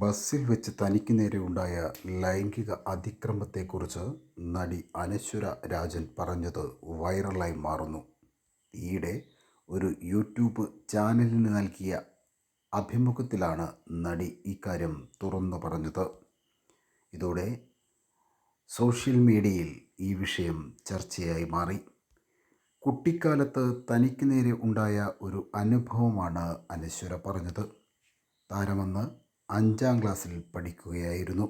ബസ്സിൽ വെച്ച് തനിക്ക് നേരെ ഉണ്ടായ ലൈംഗിക അതിക്രമത്തെക്കുറിച്ച് നടി അനശ്വര രാജൻ പറഞ്ഞത് വൈറലായി മാറുന്നു. ഈയിടെ ഒരു യൂട്യൂബ് ചാനലിന് നൽകിയ അഭിമുഖത്തിലാണ് നടി ഇക്കാര്യം തുറന്നു പറഞ്ഞത്. ഇതോടെ സോഷ്യൽ മീഡിയയിൽ ഈ വിഷയം ചർച്ചയായി മാറി. കുട്ടിക്കാലത്ത് തനിക്ക് നേരെ ഉണ്ടായ ഒരു അനുഭവമാണ് അനശ്വര പറഞ്ഞത്. താരമെന്ന് അഞ്ചാം ക്ലാസ്സിൽ പഠിക്കുകയായിരുന്നു.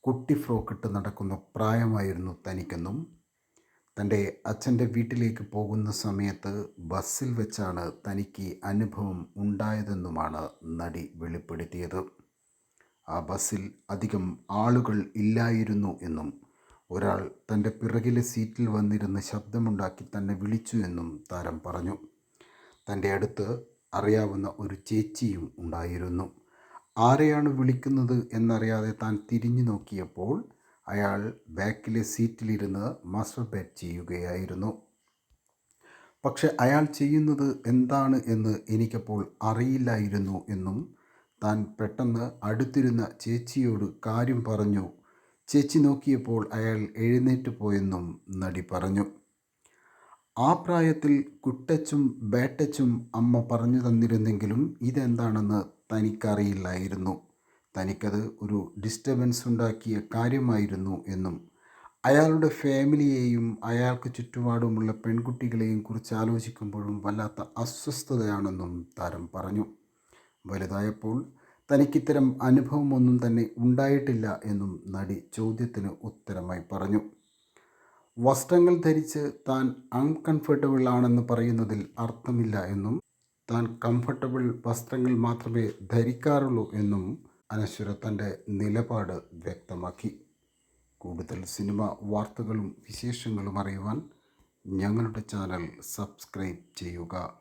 കുട്ടി ഫ്രോക്കിട്ട് നടക്കുന്ന പ്രായമായിരുന്നു തനിക്കെന്നും തന്റെ അച്ഛന്റെ വീട്ടിലേക്ക് പോകുന്ന സമയത്ത് ബസ്സിൽ വെച്ചാണ് തനിക്ക് അനുഭവം ഉണ്ടായതെന്നുമാണ് നടി വെളിപ്പെടുത്തിയത്. ആ ബസ്സിൽ അധികം ആളുകൾ ഇല്ലായിരുന്നു എന്നും ഒരാൾ തന്റെ പിറകിലെ സീറ്റിൽ വന്നിരുന്ന് ശബ്ദമുണ്ടാക്കി തന്നെ വിളിച്ചു എന്നും താരം പറഞ്ഞു. തന്റെ അടുത്ത് അറിയാവുന്ന ഒരു ചേച്ചിയും ഉണ്ടായിരുന്നു. ആരെയാണ് വിളിക്കുന്നത് എന്നറിയാതെ താൻ തിരിഞ്ഞു നോക്കിയപ്പോൾ അയാൾ ബാക്കിലെ സീറ്റിലിരുന്ന് മസ്റ്റർബേറ്റ് ചെയ്യുകയായിരുന്നു. പക്ഷെ അയാൾ ചെയ്യുന്നത് എന്താണ് എന്ന് എനിക്കപ്പോൾ അറിയില്ലായിരുന്നു എന്നും താൻ പെട്ടെന്ന് അടുത്തിരുന്ന ചേച്ചിയോട് കാര്യം പറഞ്ഞു. ചേച്ചി നോക്കിയപ്പോൾ അയാൾ എഴുന്നേറ്റ് പോയെന്നും നടി പറഞ്ഞു. ആ പ്രായത്തിൽ കുട്ടച്ചും ബേട്ടച്ചും അമ്മ പറഞ്ഞു തന്നിരുന്നെങ്കിലും ഇതെന്താണെന്ന് തനിക്കറിയില്ലായിരുന്നു. തനിക്കത് ഒരു ഡിസ്റ്റർബൻസ് ഉണ്ടാക്കിയ കാര്യമായിരുന്നു എന്നും. അയാളുടെ ഫാമിലിയെയും അയാൾക്ക് ചുറ്റുപാടുമുള്ള പെൺകുട്ടികളെയും കുറിച്ച് ആലോചിക്കുമ്പോഴും വല്ലാത്ത അസ്വസ്ഥതയാണെന്നും താരം പറഞ്ഞു. വലുതായപ്പോൾ തനിക്കിത്തരം അനുഭവമൊന്നും തന്നെ ഉണ്ടായിട്ടില്ല എന്നും നടി ചോദ്യത്തിന് ഉത്തരമായി പറഞ്ഞു. വസ്ത്രങ്ങൾ ധരിച്ച് താൻ അൺകംഫർട്ടബിൾ ആണെന്ന് പറയുന്നതിൽ അർത്ഥമില്ല എന്നും താൻ കംഫർട്ടബിൾ വസ്ത്രങ്ങൾ മാത്രമേ ധരിക്കാറുള്ളൂ എന്നും അനശ്വര തന്റെ നിലപാട് വ്യക്തമാക്കി. കൂടുതൽ സിനിമ വാർത്തകളും വിശേഷങ്ങളും അറിയുവാൻ ഞങ്ങളുടെ ചാനൽ സബ്സ്ക്രൈബ് ചെയ്യുക.